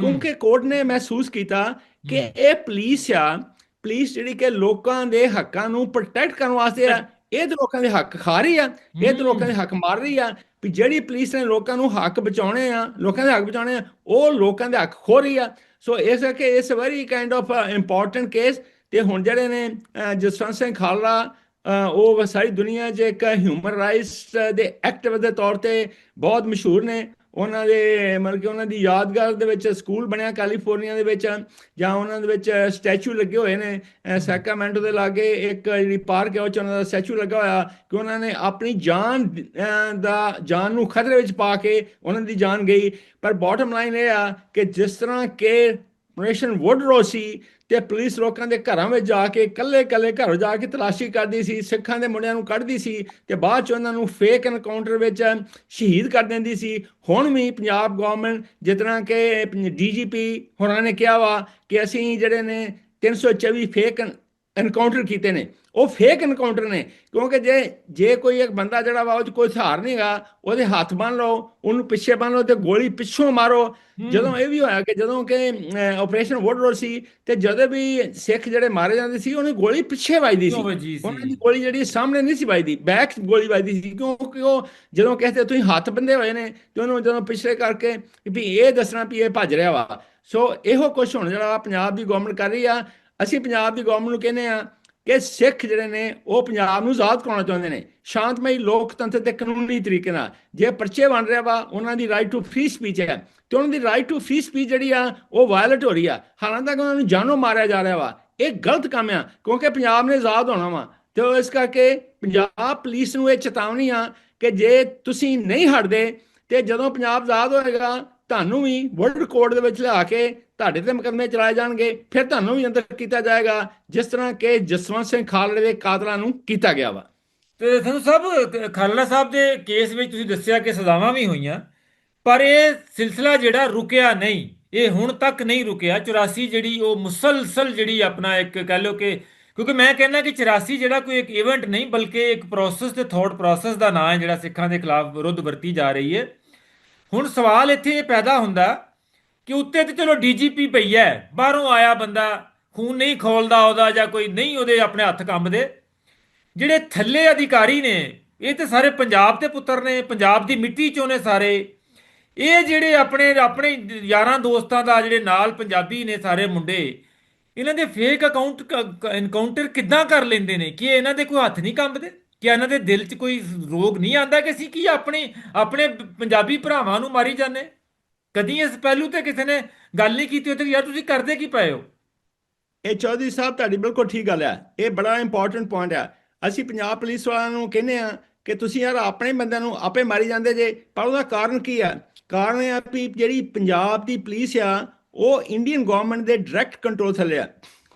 ਕਿਉਂਕਿ ਕੋਰਟ ਨੇ ਮਹਿਸੂਸ ਕੀਤਾ ਕਿ ਇਹ ਪੁਲਿਸ ਆ ਪੁਲਿਸ ਜਿਹੜੀ ਕਿ ਲੋਕਾਂ ਦੇ ਹੱਕਾਂ ਨੂੰ ਪ੍ਰੋਟੈਕਟ ਕਰਨ ਵਾਸਤੇ ਆ ਇਹ ਤਾਂ ਲੋਕਾਂ ਦੇ ਹੱਕ ਖਾ ਰਹੀ ਆ ਇਹ ਤਾਂ ਲੋਕਾਂ ਦੇ ਹੱਕ ਮਾਰ ਰਹੀ ਆ ਵੀ ਜਿਹੜੀ ਪੁਲਿਸ ਨੇ ਲੋਕਾਂ ਨੂੰ ਹੱਕ ਬਚਾਉਣੇ ਆ ਲੋਕਾਂ ਦੇ ਹੱਕ ਬਚਾਉਣੇ ਆ ਉਹ ਲੋਕਾਂ ਦੇ ਹੱਕ ਖੋ ਰਹੀ ਆ। ਸੋ ਇਸ ਕਰਕੇ ਇਸ very kind of important case ਤੇ ਹੁਣ ਜਿਹੜੇ ਨੇ ਜਸਵੰਤ ਸਿੰਘ ਖਾਲੜਾ ਉਹ ਸਾਰੀ ਦੁਨੀਆ 'ਚ ਇੱਕ ਹਿਊਮਨ ਰਾਈਟਸ ਦੇ ਐਕਟਿਵਿਸਟ ਦੇ ਤੌਰ ਤੇ ਬਹੁਤ ਮਸ਼ਹੂਰ ਨੇ। ਉਹਨਾਂ ਦੇ ਮਤਲਬ ਕਿ ਉਹਨਾਂ ਦੀ ਯਾਦਗਾਰ ਦੇ ਵਿੱਚ ਸਕੂਲ ਬਣਿਆ ਕੈਲੀਫੋਰਨੀਆ ਦੇ ਵਿੱਚ ਜਾਂ ਉਹਨਾਂ ਦੇ ਵਿੱਚ ਸਟੈਚੂ ਲੱਗੇ ਹੋਏ ਨੇ ਅਹ, ਸੈਕਰਾਮੈਂਟੋ ਦੇ ਲਾਗੇ ਇੱਕ ਜਿਹੜੀ ਪਾਰਕ ਹੈ ਉਹ 'ਚ ਉਹਨਾਂ ਦਾ ਸਟੈਚੂ ਲੱਗਾ ਹੋਇਆ ਕਿ ਉਹਨਾਂ ਨੇ ਆਪਣੀ ਜਾਨ ਦਾ ਜਾਨ ਨੂੰ ਖਤਰੇ ਵਿੱਚ ਪਾ ਕੇ ਉਹਨਾਂ ਦੀ ਜਾਨ ਗਈ। ਪਰ ਬਾਟਮ ਲਾਈਨ ਇਹ ਆ ਕਿ ਜਿਸ ਤਰ੍ਹਾਂ ਕਿ ਨੇਸ਼ਨ ਵੁੱਡਰੋ ਸੀ ਤੇ ਪੁਲਿਸ ਲੋਕਾਂ ਦੇ ਘਰਾਂ ਵਿੱਚ ਜਾ ਕੇ ਕੱਲੇ ਕੱਲੇ ਘਰ ਜਾ ਕੇ ਤਲਾਸ਼ੀ ਕਰਦੀ ਸੀ, ਸਿੱਖਾਂ ਦੇ ਮੁੰਡਿਆਂ ਨੂੰ ਕੱਢਦੀ ਸੀ ਤੇ ਬਾਅਦ ਚ ਉਹਨਾਂ ਨੂੰ ਫੇਕ ਐਨਕਾਊਂਟਰ ਵਿੱਚ ਸ਼ਹੀਦ ਕਰ ਦਿੰਦੀ ਸੀ। ਹੁਣ ਵੀ ਪੰਜਾਬ ਗਵਰਨਮੈਂਟ ਜਿਤਨਾ ਕਿ ਡੀਜੀਪੀ ਹੋਰਾਂ ਨੇ ਕਿਹਾ ਵਾ ਕਿ ਅਸੀਂ ਜਿਹੜੇ ਨੇ 324 ਫੇਕ ਐਨਕਾਊਂਟਰ ਕੀਤੇ ਨੇ। ਉਹ ਫੇਕ ਐਨਕਾਊਂਟਰ ਨੇ ਕਿਉਂਕਿ ਜੇ ਜੇ ਕੋਈ ਇੱਕ ਬੰਦਾ ਜਿਹੜਾ ਵਾ ਉਹ 'ਚ ਕੋਈ ਹਥਿਆਰ ਨਹੀਂਗਾ ਉਹਦੇ ਹੱਥ ਬੰਨ ਲਓ ਉਹਨੂੰ ਪਿੱਛੇ ਬੰਨ ਲਓ ਤੇ ਗੋਲੀ ਪਿੱਛੋਂ ਮਾਰੋ। ਜਦੋਂ ਇਹ ਵੀ ਹੋਇਆ ਕਿ ਜਦੋਂ ਕਿ ਆਪਰੇਸ਼ਨ ਵੋਡਰੋ ਸੀ ਤੇ ਜਦੋਂ ਵੀ ਸਿੱਖ ਜਿਹੜੇ ਮਾਰੇ ਜਾਂਦੇ ਸੀ ਉਹਨੇ ਗੋਲੀ ਪਿੱਛੇ ਵੱਜਦੀ ਸੀ? ਉਹਨਾਂ ਦੀ ਗੋਲੀ ਜਿਹੜੀ ਸਾਹਮਣੇ ਨਹੀਂ ਸੀ ਵੱਜਦੀ ਬੈਕ ਗੋਲੀ ਵੱਜਦੀ ਸੀ ਕਿਉਂਕਿ ਉਹ ਜਦੋਂ ਕਹਿੰਦੇ ਤੁਸੀਂ ਹੱਥ ਬੰਦੇ ਹੋਏ ਨੇ ਤੇ ਉਹਨੂੰ ਜਦੋਂ ਪਿਛਲੇ ਕਰਕੇ ਵੀ ਇਹ ਦੱਸਣਾ ਵੀ ਇਹ ਭੱਜ ਰਿਹਾ ਵਾ। ਸੋ ਇਹੋ ਕੁਝ ਹੁਣ ਜਿਹੜਾ ਪੰਜਾਬ ਦੀ ਗਵਰਨਮੈਂਟ ਕਰ ਰਹੀ ਆ ਅਸੀਂ ਪੰਜਾਬ ਦੀ ਗਵਰਨਮੈਂਟ ਨੂੰ ਕਹਿੰਦੇ ਆ ਕਿ ਸਿੱਖ ਜਿਹੜੇ ਨੇ, ਉਹ ਪੰਜਾਬ ਨੂੰ ਆਜ਼ਾਦ ਕਰਾਉਣਾ ਚਾਹੁੰਦੇ ਨੇ। ਸ਼ਾਂਤਮਈ ਲੋਕਤੰਤਰ ਤੇ ਕਾਨੂੰਨੀ ਤਰੀਕੇ ਨਾਲ। ਜੇ ਪਰਚੇ ਬਣ ਰਿਹਾ ਵਾ, ਉਹਨਾਂ ਦੀ ਰਾਈਟ ਟੂ ਫ੍ਰੀ ਸਪੀਚ ਹੈ। ਤੇ ਉਹਨਾਂ ਦੀ ਰਾਈਟ ਟੂ ਫ੍ਰੀ ਸਪੀਚ ਜਿਹੜੀ ਆ, ਉਹ ਵਾਇਲੇਟ ਹੋ ਰਹੀ ਆ। ਹਾਲਾਂਕਿ ਉਹਨਾਂ ਨੂੰ ਜਾਨੋਂ ਮਾਰਿਆ ਜਾ ਰਿਹਾ ਵਾ। ਇਹ ਗਲਤ ਕੰਮ ਆ, ਕਿਉਂਕਿ ਪੰਜਾਬ ਨੇ ਆਜ਼ਾਦ ਹੋਣਾ ਵਾ। ਤੇ ਉਹ ਇਸ ਕਰਕੇ ਪੰਜਾਬ ਪੁਲਿਸ ਨੂੰ ਇਹ ਚੇਤਾਵਨੀ ਆ ਕਿ ਜੇ ਤੁਸੀਂ ਨਹੀਂ ਹਟਦੇ, ਤੇ ਜਦੋਂ ਪੰਜਾਬ ਆਜ਼ਾਦ ਹੋਏਗਾ ਤੁਹਾਨੂੰ ਵੀ ਵਰਲਡ ਕੋਰਟ ਦੇ ਵਿੱਚ ਲਿਆ ਕੇ ਤੁਹਾਡੇ ਤੇ ਮੁਕੱਦਮੇ ਚਲਾਏ ਜਾਣਗੇ। ਫਿਰ ਤੁਹਾਨੂੰ ਵੀ ਅੰਦਰ ਕੀਤਾ ਜਾਏਗਾ, ਜਿਸ ਤਰ੍ਹਾਂ ਕਿ ਜਸਵੰਤ ਸਿੰਘ ਖਾਲੜੇ ਦੇ ਕਾਤਲਾਂ ਨੂੰ ਕੀਤਾ ਗਿਆ ਵਾ।
ਤੇ ਤੁਹਾਨੂੰ ਸਭ ਖਾਲੜਾ ਸਾਹਿਬ ਦੇ ਕੇਸ ਵਿੱਚ ਤੁਸੀਂ ਦੱਸਿਆ ਕਿ ਸਜ਼ਾਵਾਂ ਵੀ ਹੋਈਆਂ, ਪਰ ਇਹ ਸਿਲਸਿਲਾ ਜਿਹੜਾ ਰੁਕਿਆ ਨਹੀਂ, ਇਹ ਹੁਣ ਤੱਕ ਨਹੀਂ ਰੁਕਿਆ। 84 ਜਿਹੜੀ ਉਹ ਮੁਸਲਸਲ ਜਿਹੜੀ ਆਪਣਾ ਇੱਕ ਕਹਿ ਲਓ ਕਿ, ਕਿਉਂਕਿ ਮੈਂ ਕਹਿੰਦਾ ਕਿ 84 ਜਿਹੜਾ ਕੋਈ ਇੱਕ ਇਵੈਂਟ ਨਹੀਂ, ਬਲਕਿ ਇੱਕ ਪ੍ਰੋਸੈਸ ਤੇ ਥਾਟ ਪ੍ਰੋਸੈਸ ਦਾ ਨਾਂ ਹੈ ਜਿਹੜਾ ਸਿੱਖਾਂ ਦੇ ਖਿਲਾਫ ਵਿਰੁੱਧ ਵਰਤੀ ਜਾ ਰਹੀ ਹੈ। ਹੁਣ ਸਵਾਲ ਇੱਥੇ ਇਹ ਪੈਦਾ ਹੁੰਦਾ ਕਿ ਉੱਤੇ ਤੇ ਚਲੋ ਡੀਜੀਪੀ ਪਈ ਹੈ, ਬਾਹਰੋਂ ਆਇਆ ਬੰਦਾ, ਖੂਨ ਨਹੀਂ ਖੋਲਦਾ ਉਹਦਾ ਜਾਂ ਕੋਈ ਨਹੀਂ, ਉਹਦੇ ਆਪਣੇ ਹੱਥ ਕੰਬਦੇ। ਜਿਹੜੇ ਥੱਲੇ ਅਧਿਕਾਰੀ ਨੇ, ਇਹ ਤੇ ਸਾਰੇ ਪੰਜਾਬ ਦੇ ਪੁੱਤਰ ਨੇ, ਪੰਜਾਬ ਦੀ ਮਿੱਟੀ ਚੋਂ ਨੇ ਸਾਰੇ। ਇਹ ਜਿਹੜੇ ਆਪਣੇ ਆਪਣੇ ਯਾਰਾਂ ਦੋਸਤਾਂ ਦਾ ਜਿਹੜੇ ਨਾਲ ਪੰਜਾਬੀ ਨੇ ਸਾਰੇ ਮੁੰਡੇ, ਇਹਨਾਂ ਦੇ ਫੇਕ ਅਕਾਊਂਟ ਇਨਕਾਊਂਟਰ ਕਿੱਦਾਂ ਕਰ ਲੈਂਦੇ ਨੇ? ਕਿ ਇਹਨਾਂ ਦੇ ਕੋਈ ਹੱਥ ਨਹੀਂ ਕੰਬਦੇ? ਕਿ ਇਹਨਾਂ ਦੇ ਦਿਲ 'ਚ ਕੋਈ ਰੋਗ ਨਹੀਂ ਆਂਦਾ ਕਿ ਅਸੀਂ ਕੀ ਆਪਣੇ ਆਪਣੇ ਪੰਜਾਬੀ ਭਰਾਵਾਂ ਨੂੰ ਮਾਰੀ ਜਾਂਦੇ? ਕਦੀ ਇਸ ਪਹਿਲੂ ਤੇ ਕਿਸੇ ਨੇ ਗੱਲ ਨਹੀਂ ਕੀਤੀ, ਉੱਥੇ ਯਾਰ ਤੁਸੀਂ ਕਰਦੇ ਕੀ ਪਏ ਹੋ?
ਇਹ ਚੌਧਰੀ ਸਾਹਿਬ ਤੁਹਾਡੀ ਬਿਲਕੁਲ ਠੀਕ ਗੱਲ ਹੈ ਇਹ ਬੜਾ ਇੰਪੋਰਟੈਂਟ ਪੁਆਇੰਟ ਹੈ ਅਸੀਂ ਪੰਜਾਬ ਪੁਲਿਸ ਵਾਲਿਆਂ ਨੂੰ ਕਹਿੰਦੇ ਆ ਕਿ ਤੁਸੀਂ ਯਾਰ ਆਪਣੇ ਬੰਦਿਆਂ ਨੂੰ ਆਪੇ ਮਾਰੀ ਜਾਂਦੇ ਜੇ, ਪਰ ਉਹਦਾ ਕਾਰਨ ਕੀ ਆ? ਕਾਰਨ ਇਹ ਆ ਵੀ ਜਿਹੜੀ ਪੰਜਾਬ ਦੀ ਪੁਲਿਸ ਆ, ਉਹ ਇੰਡੀਅਨ ਗਵਰਨਮੈਂਟ ਦੇ ਡਾਇਰੈਕਟ ਕੰਟਰੋਲ ਥੱਲੇ ਆ।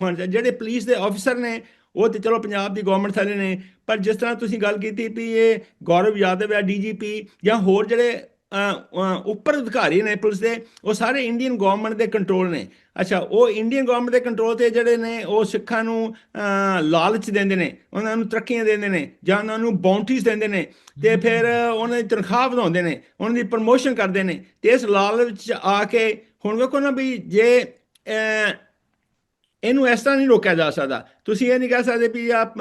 ਹੁਣ ਜਿਹੜੇ ਪੁਲਿਸ ਦੇ ਆਫੀਸਰ ਨੇ ਉਹ ਤੇ ਚਲੋ ਪੰਜਾਬ ਦੀ ਗਵਰਨਮੈਂਟ ਥੱਲੇ ਨੇ, ਪਰ ਜਿਸ ਤਰ੍ਹਾਂ ਤੁਸੀਂ ਗੱਲ ਕੀਤੀ ਵੀ ਇਹ ਗੌਰਵ ਯਾਦਵ ਆ ਡੀਜੀਪੀ ਜਾਂ ਹੋਰ ਜਿਹੜੇ ਉੱਪਰ ਅਧਿਕਾਰੀ ਨੇ ਪੁਲਿਸ ਦੇ, ਉਹ ਸਾਰੇ ਇੰਡੀਅਨ ਗਵਰਨਮੈਂਟ ਦੇ ਕੰਟਰੋਲ ਨੇ। ਅੱਛਾ, ਉਹ ਇੰਡੀਅਨ ਗਵਰਨਮੈਂਟ ਦੇ ਕੰਟਰੋਲ ਤੇ ਜਿਹੜੇ ਨੇ, ਉਹ ਸਿੱਖਾਂ ਨੂੰ ਲਾਲਚ ਦਿੰਦੇ ਨੇ, ਉਹਨਾਂ ਨੂੰ ਤਰੱਕੀਆਂ ਦਿੰਦੇ ਨੇ, ਜਾਂ ਉਹਨਾਂ ਨੂੰ ਬਾਉਂਟੀਜ਼ ਦਿੰਦੇ ਨੇ, ਤੇ ਫਿਰ ਉਹਨਾਂ ਦੀ ਤਨਖਾਹ ਵਧਾਉਂਦੇ ਨੇ, ਉਹਨਾਂ ਦੀ ਪ੍ਰਮੋਸ਼ਨ ਕਰਦੇ ਨੇ, ਤੇ ਇਸ ਲਾਲਚ 'ਚ ਆ ਕੇ ਹੁਣ ਵੇਖੋ ਨਾ ਵੀ ਜੇ ਇਹਨੂੰ ਇਸ ਤਰ੍ਹਾਂ ਨਹੀਂ ਰੋਕਿਆ ਜਾ ਸਕਦਾ। ਤੁਸੀਂ ਇਹ ਨਹੀਂ ਕਹਿ ਸਕਦੇ ਵੀ ਆਪ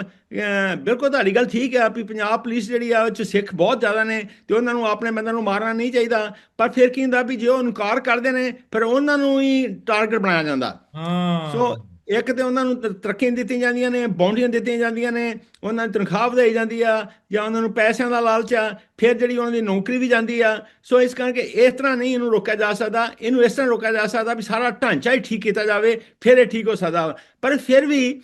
ਬਿਲਕੁਲ ਤੁਹਾਡੀ ਗੱਲ ਠੀਕ ਹੈ ਵੀ ਪੰਜਾਬ ਪੁਲਿਸ ਜਿਹੜੀ ਆ ਉਹ ਚ ਸਿੱਖ ਬਹੁਤ ਜ਼ਿਆਦਾ ਨੇ ਤੇ ਉਹਨਾਂ ਨੂੰ ਆਪਣੇ ਬੰਦਿਆਂ ਨੂੰ ਮਾਰਨਾ ਨਹੀਂ ਚਾਹੀਦਾ। ਪਰ ਫਿਰ ਕੀ ਹੁੰਦਾ ਵੀ ਜੇ ਉਹ ਇਨਕਾਰ ਕਰਦੇ ਨੇ ਫਿਰ ਉਹਨਾਂ ਨੂੰ ਹੀ ਟਾਰਗੇਟ ਬਣਾਇਆ ਜਾਂਦਾ।
ਹਾਂ।
ਸੋ ਇੱਕ ਤੇ ਉਹਨਾਂ ਨੂੰ ਤ- ਤਰੱਕੀਆਂ ਦਿੱਤੀਆਂ ਜਾਂਦੀਆਂ ਨੇ, ਬੌਂਡੀਆਂ ਦਿੱਤੀਆਂ ਜਾਂਦੀਆਂ ਨੇ, ਉਹਨਾਂ ਦੀ ਤਨਖਾਹ ਵਧਾਈ ਜਾਂਦੀ ਆ, ਜਾਂ ਉਹਨਾਂ ਨੂੰ ਪੈਸਿਆਂ ਦਾ ਲਾਲਚ ਆ, ਫਿਰ ਜਿਹੜੀ ਉਹਨਾਂ ਦੀ ਨੌਕਰੀ ਵੀ ਜਾਂਦੀ ਆ। ਸੋ ਇਸ ਕਰਕੇ ਇਸ ਤਰ੍ਹਾਂ ਨਹੀਂ ਇਹਨੂੰ ਰੋਕਿਆ ਜਾ ਸਕਦਾ, ਇਹਨੂੰ ਇਸ ਤਰ੍ਹਾਂ ਰੋਕਿਆ ਜਾ ਸਕਦਾ ਵੀ ਸਾਰਾ ਢਾਂਚਾ ਹੀ ਠੀਕ ਕੀਤਾ ਜਾਵੇ, ਫਿਰ ਇਹ ਠੀਕ ਹੋ ਸਕਦਾ ਪਰ ਫਿਰ ਵੀ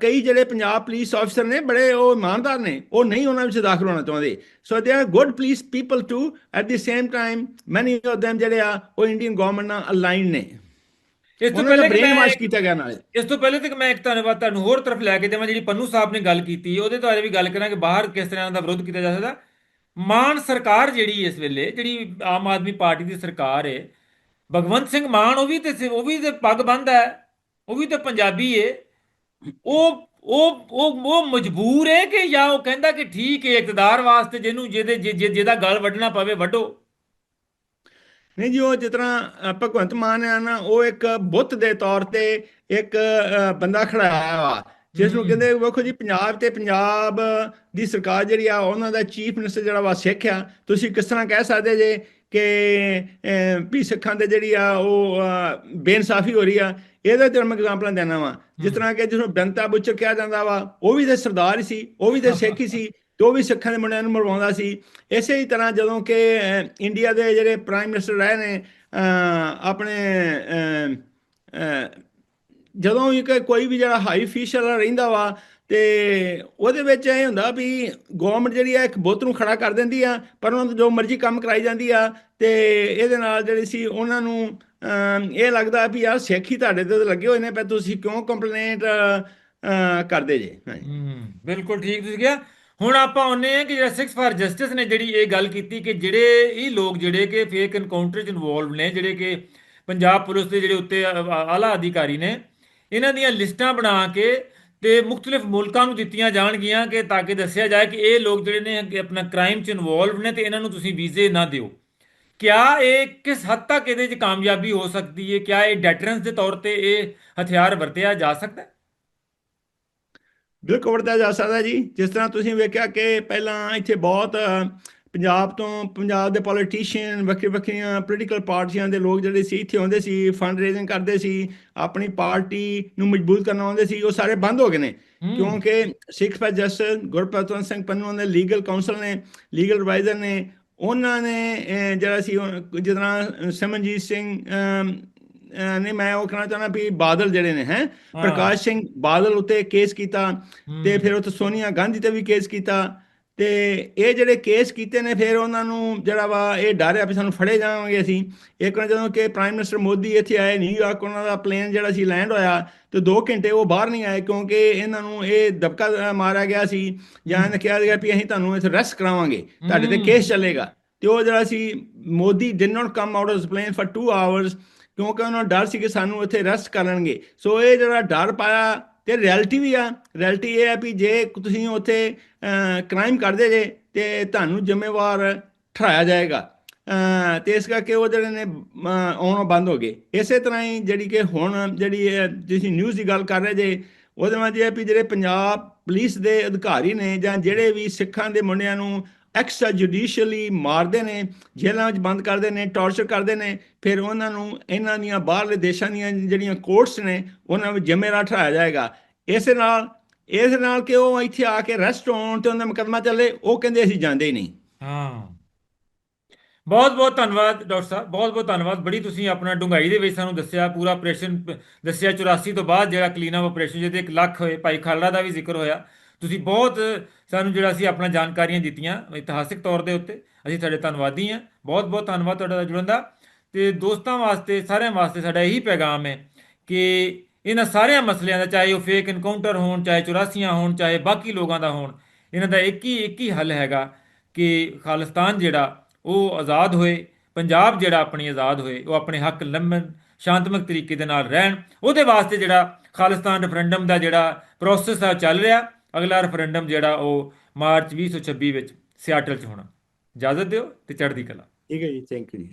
ਕਈ ਜਿਹੜੇ ਪੰਜਾਬ ਪੁਲਿਸ ਆਫੀਸਰ ਨੇ, ਬੜੇ ਉਹ ਇਮਾਨਦਾਰ ਨੇ, ਉਹ ਨਹੀਂ ਉਹਨਾਂ ਵਿੱਚ ਦਾਖਲ ਹੋਣਾ ਚਾਹੁੰਦੇ। So they are good police people too at the same time many of them ਜਿਹੜੇ ਆ, ਉਹ ਇੰਡੀਅਨ ਗਵਰਨਮੈਂਟ ਨਾਲ ਅਲਾਈਨ ਨੇ।
ਇਸ ਤੋਂ ਪਹਿਲੇ
ਬ੍ਰੇਨ ਵਾਸ਼ ਕੀਤਾ ਗਿਆ ਨਾਲੇ।
ਇਸ ਤੋਂ ਪਹਿਲੇ ਤੱਕ ਮੈਂ ਇੱਕ ਧੰਨਵਾਦ ਤੁਹਾਨੂੰ ਹੋਰ ਤਰਫ ਲੈ ਕੇ ਜਾਵਾਂ ਜਿਹੜੀ ਪੰਨੂ ਸਾਹਿਬ ਨੇ ਗੱਲ ਕੀਤੀ। ਉਹਦੇ ਬਾਰੇ ਵੀ ਗੱਲ ਕਰਾਂਗੇ ਬਾਹਰ ਕਿਸ ਤਰ੍ਹਾਂ ਦਾ ਵਿਰੋਧ ਕੀਤਾ ਜਾ ਸਕਦਾ। ਮਾਨ ਸਰਕਾਰ ਜਿਹੜੀ ਇਸ ਵੇਲੇ ਜਿਹੜੀ ਆਮ ਆਦਮੀ ਪਾਰਟੀ ਦੀ ਸਰਕਾਰ ਹੈ ਭਗਵੰਤ ਸਿੰਘ ਮਾਨ ਉਹ ਵੀ ਤੇ ਉਹ ਵੀ ਤੇ ਪੱਗ ਬੰਨ੍ਹਦਾ ਹੈ ਉਹ ਵੀ ਤੇ ਪੰਜਾਬੀ ਹੈ ਉਹ ਉਹ ਉਹ ਉਹ ਮਜਬੂਰ ਹੈ ਕਿ ਜਾਂ ਉਹ ਕਹਿੰਦਾ ਕਿ ਠੀਕ ਹੈ ਇਕਤਦਾਰ ਵਾਸਤੇ ਜਿਹਨੂੰ ਜਿਹਦੇ ਜਿਹਦਾ ਗਲ ਵੱਢਣਾ ਪਵੇ ਵੱਢੋ।
ਨਹੀਂ ਜੀ ਉਹ ਜਿਸ ਤਰ੍ਹਾਂ ਭਗਵੰਤ ਮਾਨ ਹੈ ਨਾ ਉਹ ਇੱਕ ਬੁੱਤ ਦੇ ਤੌਰ ਤੇ ਇੱਕ ਬੰਦਾ ਖੜਾਇਆ ਵਾ ਜਿਸ ਨੂੰ। ਕਹਿੰਦੇ ਵੇਖੋ ਜੀ ਪੰਜਾਬ ਤੇ ਪੰਜਾਬ ਦੀ ਸਰਕਾਰ ਜਿਹੜੀ ਆ ਉਹਨਾਂ ਦਾ ਚੀਫ ਮਿਨਿਸਟਰ ਜਿਹੜਾ ਵਾ ਸਿੱਖ ਆ। ਤੁਸੀਂ ਕਿਸ ਤਰ੍ਹਾਂ ਕਹਿ ਸਕਦੇ ਜੇ ਕਿ ਵੀ ਸਿੱਖਾਂ ਦੇ ਜਿਹੜੀ ਆ ਉਹ ਬੇਇਨਸਾਫੀ ਹੋ ਰਹੀ ਆ ਇਹਦੇ ਤੇ ਮੈਂ ਐਗਜ਼ਾਮਪਲਾਂ ਦੇਣਾ ਵਾ। ਜਿਸ ਤਰ੍ਹਾਂ ਕਿ ਜਿਹਨੂੰ ਬੈਂਤਾ ਬੁੱਚਰ ਕਿਹਾ ਜਾਂਦਾ ਵਾ ਉਹ ਵੀ ਤੇ ਸਰਦਾਰ ਹੀ ਸੀ ਉਹ ਵੀ ਤੇ ਸਿੱਖ ਹੀ ਸੀ ਤੇ ਉਹ ਵੀ ਸਿੱਖਾਂ ਦੇ ਮੁੰਡਿਆਂ ਨੂੰ ਮਰਵਾਉਂਦਾ ਸੀ, ਇਸੇ ਹੀ ਤਰ੍ਹਾਂ ਜਦੋਂ ਕਿ ਇੰਡੀਆ ਦੇ ਜਿਹੜੇ ਪ੍ਰਾਈਮ ਮਿਨਿਸਟਰ ਰਹੇ ਨੇ ਆਪਣੇ ਜਦੋਂ ਵੀ ਕੋਈ- ਵੀ ਜਿਹੜਾ ਹਾਈ ਅਫੀਸ਼ੀਅਲ ਰਹਿੰਦਾ ਵਾ, ਤੇ ਉਹਦੇ ਵਿੱਚ ਇਹ ਹੁੰਦਾ ਵੀ ਗਵਰਨਮੈਂਟ ਜਿਹੜੀ ਆ, ਇੱਕ ਬੁੱਤ ਨੂੰ ਖੜਾ ਕਰ ਦਿੰਦੀ ਆ, ਪਰ ਉਹਨਾਂ ਤੋਂ ਜੋ ਮਰਜ਼ੀ ਕੰਮ ਕਰਾਈ ਜਾਂਦੀ ਆ, ਤੇ ਇਹਦੇ ਨਾਲ ਜਿਹੜੀ ਸੀ, ਉਹਨਾਂ ਨੂੰ ਇਹ ਲੱਗਦਾ ਵੀ ਯਾਰ ਸਿੱਖ ਹੀ ਤੁਹਾਡੇ ਤੇ ਲੱਗੇ ਹੋਏ ਨੇ, ਪਰ ਤੁਸੀਂ ਕਿਉਂ ਕੰਪਲੇਂਟ ਕਰਦੇ ਜੇ? ਹਾਂਜੀ।
ਬਿਲਕੁਲ ਠੀਕ ਤੁਸੀਂ ਕਿਹਾ। ਹੁਣ ਆਪਾਂ ਆਉਨੇ ਆ ਕਿ ਜਿਹੜਾ 6 ਫਾਰ ਜਸਟਿਸ ਨੇ ਜਿਹੜੀ ਇਹ ਗੱਲ ਕੀਤੀ ਕਿ ਜਿਹੜੇ ਇਹ ਲੋਕ ਜਿਹੜੇ ਕਿ ਫੇਕ ਇਨਕਾਊਂਟਰ ਚ ਇਨਵੋਲਵ ਨੇ, ਜਿਹੜੇ ਕਿ ਪੰਜਾਬ ਪੁਲਿਸ ਦੇ ਜਿਹੜੇ ਉੱਤੇ ਆਲਾ ਅਧਿਕਾਰੀ ਨੇ, ਇਹਨਾਂ ਦੀਆਂ ਲਿਸਟਾਂ ਬਣਾ ਕੇ ਤੇ ਮੁxtਲਿਫ ਮੁਲਕਾਂ ਨੂੰ ਦਿੱਤੀਆਂ ਜਾਣਗੀਆਂ ਕਿ ਤਾਂ ਕਿ ਦੱਸਿਆ ਜਾਏ ਕਿ ਇਹ ਲੋਕ ਜਿਹੜੇ ਨੇ ਕਿ ਆਪਣਾ ਕ੍ਰਾਈਮ ਚ ਇਨਵੋਲਵ ਨੇ ਤੇ ਇਹਨਾਂ ਨੂੰ ਤੁਸੀਂ ਵੀਜ਼ੇ ਨਾ ਦਿਓ। ਕਿਆ ਇਹ ਕਿਸ ਹੱਦ ਤੱਕ ਇਹਦੇ 'ਚ ਕਾਮਯਾਬੀ ਹੋ ਸਕਦੀ ਹੈ? ਕਿਆ ਇਹ ਡੈਟਰੈਂਸ ਦੇ ਤੌਰ ਤੇ ਇਹ ਹਥਿਆਰ ਵਰਤਿਆ ਜਾ ਸਕਦਾ ਹੈ?
ਬਿਲਕੁਲ ਵਰਤਿਆ ਜਾ ਸਕਦਾ ਜੀ ਜਿਸ ਤਰ੍ਹਾਂ ਤੁਸੀਂ ਵੇਖਿਆ ਕਿ ਪਹਿਲਾਂ ਇੱਥੇ ਬਹੁਤ ਪੰਜਾਬ ਤੋਂ ਪੰਜਾਬ ਦੇ ਪੋਲੀਟੀਸ਼ੀਅਨ ਵੱਖਰੀ ਵੱਖਰੀਆਂ ਪੋਲੀਟੀਕਲ ਪਾਰਟੀਆਂ ਦੇ ਲੋਕ ਜਿਹੜੇ ਸੀ ਇੱਥੇ ਆਉਂਦੇ ਸੀ ਫੰਡ ਰੇਜ਼ਿੰਗ ਕਰਦੇ ਸੀ ਆਪਣੀ ਪਾਰਟੀ ਨੂੰ ਮਜ਼ਬੂਤ ਕਰਨ ਆਉਂਦੇ ਸੀ ਉਹ ਸਾਰੇ ਬੰਦ ਹੋ ਗਏ ਨੇ। ਕਿਉਂਕਿ ਸਿੱਖ ਫੈਸ ਜਸਟਿਸ ਗੁਰਪ੍ਰਤਵੰਤ ਸਿੰਘ ਪੰਨੂ ਦੇ ਲੀਗਲ ਕਾਉਂਸਲ ਨੇ ਲੀਗਲ ਐਡਵਾਈਜ਼ਰ ਨੇ ਉਹਨਾਂ ਨੇ ਜਿਹੜਾ ਸੀ ਤਰ੍ਹਾਂ ਸਿਮਰਨਜੀਤ ਸਿੰਘ ਨੇ ਮੈਂ ਉਹ ਕਹਿਣਾ ਚਾਹੁੰਦਾ ਵੀ ਬਾਦਲ ਜਿਹੜੇ ਨੇ ਹੈ। ਪ੍ਰਕਾਸ਼ ਸਿੰਘ ਬਾਦਲ ਉਤੇ ਕੇਸ ਕੀਤਾ। ਤੇ ਫਿਰ ਉੱਥੇ ਸੋਨੀਆ ਗਾਂਧੀ ਤੇ ਵੀ ਕੇਸ ਕੀਤਾ ਤੇ ਇਹ ਜਿਹੜੇ ਕੇਸ ਕੀਤੇ ਨੇ ਫਿਰ ਉਹਨਾਂ ਨੂੰ ਜਿਹੜਾ ਵਾ ਇਹ ਡਰ ਆ ਵੀ ਸਾਨੂੰ ਫੜੇ ਜਾਵਾਂਗੇ ਅਸੀਂ ਇੱਕ ਵਾਰ ਜਦੋਂ ਕਿ ਪ੍ਰਾਈਮ ਮਿਨਿਸਟਰ ਮੋਦੀ ਇੱਥੇ ਆਏ ਨਿਊਯਾਰਕ ਉਹਨਾਂ ਦਾ ਪਲੇਨ ਜਿਹੜਾ ਸੀ ਲੈਂਡ ਹੋਇਆ ਤੇ 2 ਘੰਟੇ ਉਹ ਬਾਹਰ ਨਹੀਂ ਆਏ ਕਿਉਂਕਿ ਇਹਨਾਂ ਨੂੰ ਇਹ ਦਬਕਾ ਮਾਰਿਆ ਗਿਆ ਸੀ ਜਾਂ ਇਹਨੇ ਕਿਹਾ ਗਿਆ ਵੀ ਅਸੀਂ ਤੁਹਾਨੂੰ ਇੱਥੇ ਰੈਸਟ ਕਰਾਵਾਂਗੇ ਤੁਹਾਡੇ ਤੇ। ਕੇਸ ਚੱਲੇਗਾ ਤੇ ਉਹ ਜਿਹੜਾ ਸੀ Modi did not come out of plane for 2 hours ਕਿਉਂਕਿ ਉਹਨਾਂ ਨੂੰ ਡਰ ਸੀ ਕਿ ਸਾਨੂੰ ਇੱਥੇ ਰੈਸਟ ਕਰਨਗੇ ਸੋ ਇਹ ਜਿਹੜਾ ਡਰ ਪਾਇਆ ਤੇ ਰਿਐਲਿਟੀ ਵੀ ਆ। ਰਿਐਲਿਟੀ ਇਹ ਆ ਵੀ ਜੇ ਤੁਸੀਂ ਉੱਥੇ ਕ੍ਰਾਈਮ ਕਰਦੇ ਜੇ ਤੇ ਤੁਹਾਨੂੰ ਜ਼ਿੰਮੇਵਾਰ ਠਹਿਰਾਇਆ ਜਾਏਗਾ। ਅਹ, ਤੇ ਇਸ ਕਰਕੇ ਉਹ ਜਿਹੜੇ ਨੇ ਆਉਣਾ ਬੰਦ ਹੋ ਗਏ। ਇਸੇ ਤਰ੍ਹਾਂ ਹੀ ਜਿਹੜੀ ਕਿ ਹੁਣ ਜਿਹੜੀ ਤੁਸੀਂ ਨਿਊਜ਼ ਦੀ ਗੱਲ ਕਰ ਰਹੇ ਜੇ, ਉਹਦੇ ਵਿੱਚ ਇਹ ਵੀ ਜਿਹੜੇ ਪੰਜਾਬ ਪੁਲਿਸ ਦੇ ਅਧਿਕਾਰੀ ਨੇ ਜਾਂ ਜਿਹੜੇ ਵੀ ਸਿੱਖਾਂ ਦੇ ਮੁੰਡਿਆਂ ਨੂੰ ਐਕਸਟਰਾ ਜੁਡੀਸ਼ੀਅਲੀ ਮਾਰਦੇ ਨੇ, ਜੇਲ੍ਹਾਂ ਵਿੱਚ ਬੰਦ ਕਰਦੇ ਨੇ ਟੌਰਚਰ ਕਰਦੇ ਨੇ, ਫਿਰ ਉਹਨਾਂ ਨੂੰ ਇਹਨਾਂ ਦੀਆਂ ਬਾਹਰਲੇ ਦੇਸ਼ਾਂ ਦੀਆਂ ਜਿਹੜੀਆਂ ਕੋਰਟਸ ਨੇ, ਉਹਨਾਂ ਵਿੱਚ ਜ਼ਿੰਮੇਵਾਰ ਠਹਿਰਾਇਆ ਜਾਏਗਾ। ਇਸ ਨਾਲ ਇਸ ਨਾਲ ਕਿ ਉਹ ਇੱਥੇ ਆ ਕੇ ਰੈਸਟ ਹੋਣ ਤੇ ਉਹਨਾਂ ਦਾ ਮੁਕੱਦਮਾ ਚੱਲੇ, ਉਹ ਕਹਿੰਦੇ ਅਸੀਂ ਜਾਂਦੇ ਹੀ ਨਹੀਂ।
ਹਾਂ। ਬਹੁਤ ਬਹੁਤ ਧੰਨਵਾਦ ਡਾਕਟਰ ਸਾਹਿਬ, ਬਹੁਤ ਬਹੁਤ ਧੰਨਵਾਦ। ਬੜੀ ਤੁਸੀਂ ਆਪਣਾ ਡੂੰਘਾਈ ਦੇ ਵਿੱਚ ਸਾਨੂੰ ਦੱਸਿਆ, ਪੂਰਾ ਆਪਰੇਸ਼ਨ ਦੱਸਿਆ 84 ਤੋਂ ਬਾਅਦ ਜਿਹੜਾ ਕਲੀਨ ਅਪ ਆਪਰੇਸ਼ਨ ਜਿਹਦੇ 1 ਲੱਖ ਹੋਏ, ਭਾਈ ਖਾਲੜਾ ਦਾ ਵੀ ਜ਼ਿਕਰ ਹੋਇਆ। ਤੁਸੀਂ ਬਹੁਤ ਸਾਨੂੰ ਜਿਹੜਾ ਸੀ ਆਪਣਾ ਜਾਣਕਾਰੀਆਂ ਦਿੱਤੀਆਂ ਇਤਿਹਾਸਿਕ ਤੌਰ ਦੇ ਉੱਤੇ, ਅਸੀਂ ਤੁਹਾਡੇ ਧੰਨਵਾਦੀ ਹਾਂ। ਬਹੁਤ ਬਹੁਤ ਧੰਨਵਾਦ ਤੁਹਾਡਾ ਜੁੜਨ ਦਾ। ਤੇ ਦੋਸਤਾਂ ਵਾਸਤੇ, ਸਾਰਿਆਂ ਵਾਸਤੇ ਸਾਡਾ ਇਹੀ ਪੈਗਾਮ ਹੈ ਕਿ ਇਹਨਾਂ ਸਾਰਿਆਂ ਮਸਲਿਆਂ ਦਾ, ਚਾਹੇ ਉਹ ਫੇਕ ਇਨਕਾਊਂਟਰ ਹੋਣ, ਚਾਹੇ 84 ਹੋਣ, ਚਾਹੇ ਬਾਕੀ ਲੋਕਾਂ ਦਾ ਹੋਣ, ਇਹਨਾਂ ਦਾ ਇੱਕ ਹੀ ਇੱਕ ਹੀ ਹੱਲ ਹੈਗਾ ਕਿ ਖਾਲਿਸਤਾਨ ਜਿਹੜਾ, ਉਹ ਆਜ਼ਾਦ ਹੋਏ, ਪੰਜਾਬ ਜਿਹੜਾ ਆਪਣੀ ਆਜ਼ਾਦ ਹੋਏ, ਉਹ ਆਪਣੇ ਹੱਕ ਲੰਮਨ ਸ਼ਾਂਤਮਕ ਤਰੀਕੇ ਦੇ ਨਾਲ ਰਹਿਣ, ਉਹਦੇ ਵਾਸਤੇ ਜਿਹੜਾ ਖਾਲਿਸਤਾਨ ਰੈਫਰੈਂਡਮ ਦਾ ਜਿਹੜਾ ਪ੍ਰੋਸੈਸ ਆ ਚੱਲ ਰਿਹਾ। ਅਗਲਾ ਰੈਫਰੈਂਡਮ ਜਿਹੜਾ ਉਹ ਮਾਰਚ 2026 ਵਿੱਚ ਸਿਆਟਲ 'ਚ ਹੋਣਾ। ਇਜਾਜ਼ਤ ਦਿਓ ਤੇ ਚੜ੍ਹਦੀ ਕਲਾ।
ਠੀਕ ਹੈ ਜੀ ਥੈਂਕ ਯੂ ਜੀ।